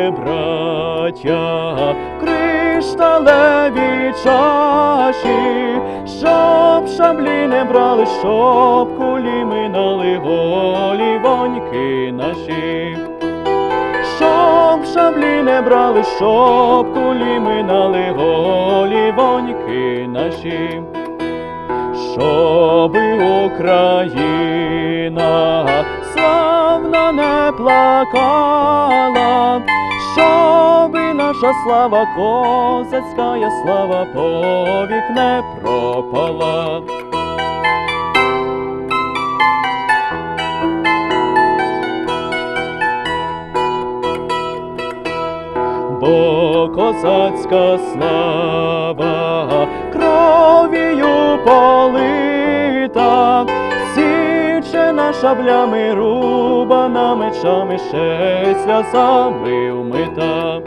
ми, браття, кришталеві чаші, щоб шаблі не брали, щоб кулі минали голі воньки наші, щоб шаблі не брали, щоб кулі минали голі воньки наші, щоб Україна славно не плакала, щоби наша слава козацька слава повік не пропала. Бо козацька слава кров'ю полита, січена шаблями, рубана мечами, ще сльозами вмита.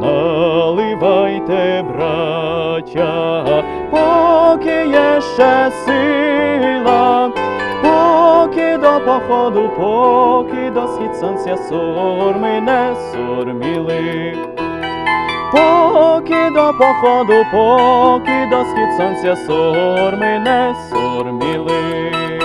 Наливайте, браття, поки є ще сила, поки до походу, поки до схід сонця сурми не сурміли. Поки до походу, поки до схід сонця сорми, не сурміли.